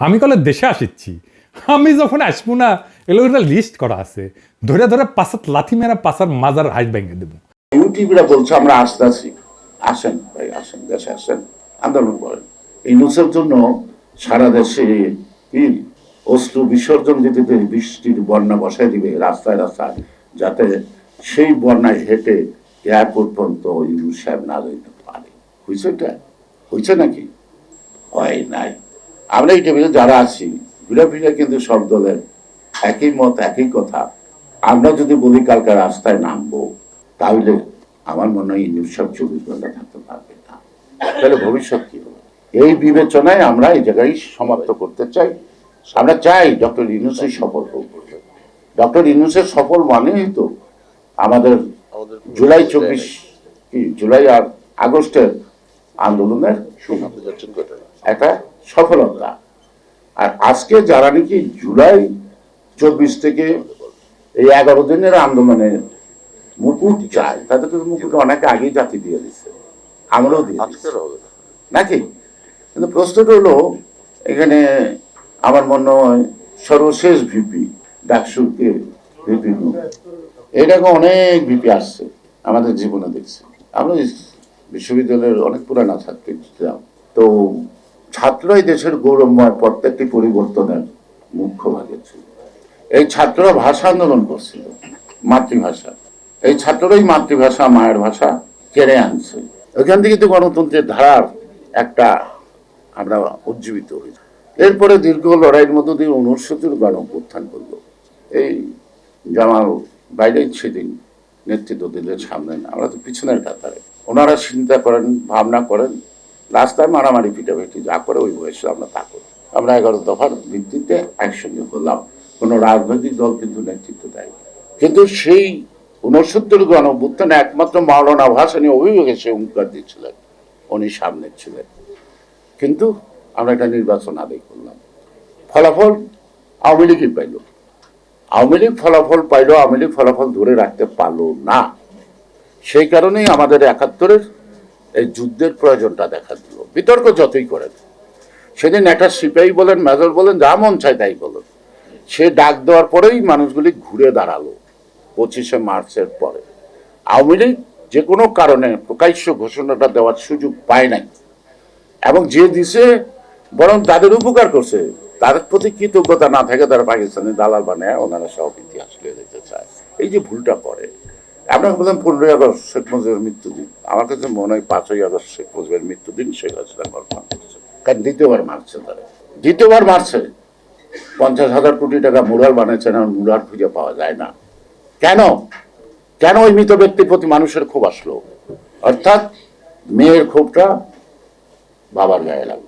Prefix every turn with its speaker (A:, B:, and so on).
A: আমি কলে দেশে আসিচ্ছি। আমি যখন আসব না এগুলো একটা লিস্ট করা আছে। ধরে ধরে পাশাত লাথি মেরা পাশার মাজার হাইট ভেঙে দেবো।
B: ইউটিউবরা বলছে, আমরা আসতেছি। আসেন ভাই, আসেন, দেশে আসেন, আন্দোলন করেন। এই নুসের জন্য সারা দেশে অস্ত্র বিসর্জন দিতে বৃষ্টির বন্যা বসায় দিবে রাস্তায় রাস্তায়, যাতে সেই বন্যায় হেঁটে এয়ারপোর্ট পর্যন্ত ইউনুস সাহেব না যেতে পারে। হয়েছে এটা? হয়েছে নাকি? হয় নাই। আমরা এই টেবিলে যারা আছি ঘুরে ফিরে কিন্তু সব দলের একই মত একই কথা। আমরা যদি বলি কালকে রাস্তায় নামবো তাহলে আমার মনে হয় ইউনুস সাহেব চব্বিশ ঘণ্টা থাকতে পারবে না। তাহলে ভবিষ্যৎ কি হবে? এই বিবেচনায় আমরা এই জায়গায় সমাপ্ত করতে চাই। আমরা চাই ডক্টর ইউনুসের সফল হোক। ডক্টর ইউনুসের সফল মানেই তো আমাদের জুলাই চব্বিশ কি জুলাই আর আগস্টের আন্দোলনের একটা সফলতা। আর আজকে যারা নাকি জুলাই চব্বিশ থেকে এই এগারো দিনের আন্দোলনে মুকুট চায় তাদের কিন্তু মুকুট অনেক আগেই জাতি দিয়ে দিচ্ছে আমরাও দিয়ে নাকি? কিন্তু প্রশ্নটা হলো এখানে আমার মনে হয় সর্বশেষ ভিপি ডাকসুকে ভিপি এরকম অনেক ভিপি আসছে আমাদের জীবনে দেখছি। আমরা বিশ্ববিদ্যালয়ের অনেক পুরানা ছাত্রী তো ছাত্রই দেশের গৌরবময় প্রত্যেকটি পরিবর্তনের মুখ্য ভাগে ছিল। এই ছাত্ররা ভাষা আন্দোলন করছিল, মাতৃভাষা। এই ছাত্ররাই মাতৃভাষা, মায়ের ভাষা কেড়ে আনছে। ওইখান থেকে তো গণতন্ত্রের ধারার একটা আমরা উজ্জীবিত হয়েছি এরপরে দীর্ঘ লড়াইয়ের মধ্য দিয়ে অনুষ্ঠিত গণ উত্থান করল। এই জামাল বাইরে সেদিন নেতৃত্ব দিলেন সামনে। আমরা তো পিছনের কাতারে। ওনারা চিন্তা করেন, ভাবনা করেন। রাস্তায় মারামারি, পিটাপিটি যা করে, ওই বয়সে আমরা তা করি। আমরা এগারো দফার ভিত্তিতে একসঙ্গে করলাম কোনো রাজনৈতিক দল কিন্তু নেতৃত্ব দেয় কিন্তু সেই উনসত্তর গণ অভ্যুত্থানে একমাত্র মাওলানা ভাসানি অভিযোগে সে হুঙ্কার দিচ্ছিলেন উনি সামনে ছিলেন। কিন্তু আমরা একটা নির্বাচন আদায় করলাম। ফলাফল আওয়ামী লীগই পাইল। আওয়ামী লীগ ফলাফল পাইল, আওয়ামী লীগ ফলাফল ধরে রাখতে পারল না। সেই কারণেই আমাদের একাত্তরের এই যুদ্ধের প্রয়োজনটা দেখা দিল। বিতর্ক যতই করেন সেদিন একটা সিপাহী বলেন, মেজর বলেন, যা মন চায় তাই বলেন। সে ডাক দেওয়ার পরেই মানুষগুলি ঘুরে দাঁড়াল পঁচিশে মার্চের পরে। আওয়ামী লীগ যে কোনো কারণে প্রকাশ্য ঘোষণাটা দেওয়ার সুযোগ পায় নাই। এবং যে দিছে বরং তাদের উপকার করছে, তাদের প্রতি কৃতজ্ঞতা না থাকে তারা পাকিস্তানি দালাল বানায়, ওনারা সব ইতিহাস লিয়ে দিতে চায়। এই যে ভুলটা করে আপনাকে বললাম পনেরোই আগস্ট শেখ মুজিবের মৃত্যুদিন। আমার কাছে মনে হয় পাঁচই আগস্ট শেখ মুজিবের মৃত্যুদিন, শেখ হাসিনা কল্পনা করছে কারণ দ্বিতীয়বার মারছে তারা। দ্বিতীয়বার মারছে। পঞ্চাশ হাজার কোটি টাকা মুরাল বানিয়েছেন আর মুরাল খুঁজে পাওয়া যায় না। কেন? কেন ওই মৃত ব্যক্তির প্রতি মানুষের ক্ষোভ আসলো? অর্থাৎ মেয়ের ক্ষোভটা বাবার গায়ে লাগল।